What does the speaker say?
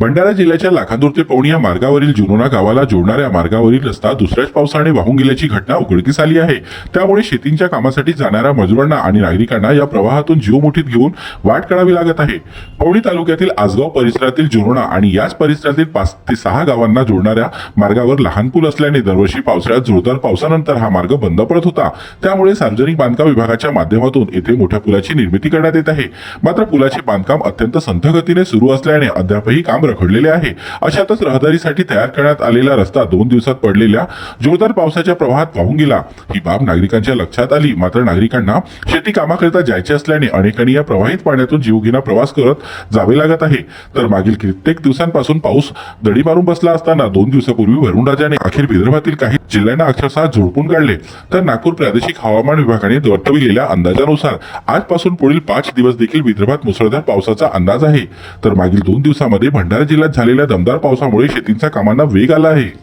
भंडारा जिल्ह्याच्या लाखांदूर ते पवणी या मार्गावरील जुनोना गावाला जोडणाऱ्या मार्गावरील रस्ता दुसऱ्याच पावसाने वाहून गेल्याची घटना उघडकीस आली आहे. त्यामुळे शेतींच्या कामासाठी जाणाऱ्या मजुरांना आणि नागरिकांना या प्रवाहातून जीव मुठीत घेऊन वाट करावी लागत आहे. पवणी तालुक्यातील आसगाव परिसरातील जुनोना आणि याच परिसरातील पाच ते सहा गावांना जोडणाऱ्या मार्गावर लहान पूल असल्याने दरवर्षी पावसाळ्यात जोरदार पावसानंतर हा मार्ग बंद पडत होता. त्यामुळे सार्वजनिक बांधकाम विभागाच्या माध्यमातून येथे मोठ्या पुलाची निर्मिती करण्यात येत आहे. मात्र पुलाचे बांधकाम अत्यंत संथ गतीने सुरू असल्याने अद्यापही काम रखडलेले आहे. अशातच रहदारीसाठी तयार करण्यात आलेला रस्ता दोन दिवसात पडलेल्या जोरदार पावसाच्या प्रवाहात वाहून गेला. ही बाब नागरिकांच्या लक्षात आली. मात्र नागरिकांना शेती कामाकरिता जायचे असल्याने अनेकांनी या प्रवाहित पाण्यातून जीवघेणा प्रवास करत जावे लागत आहे. तर मागील कित्येक दिवसांपासून पाऊस दडी मारून बसला असताना दोन दिवसापूर्वी वरुणराजाने अखेर विदर्भातील काही जिल्ह्यांना अक्षरशः झोडपून काढले. तर नागपूर प्रादेशिक हवामान विभागाने वर्तविलेल्या अंदाजानुसार आजपासून पुढील पाच दिवस देखील विदर्भात मुसळधार पावसाचा अंदाज आहे. तर मागील दोन दिवसामध्ये भंडारा जिल्ह्यात झालेल्या दमदार पावसामुळे शेतींच्या कामांना वेग आला आहे.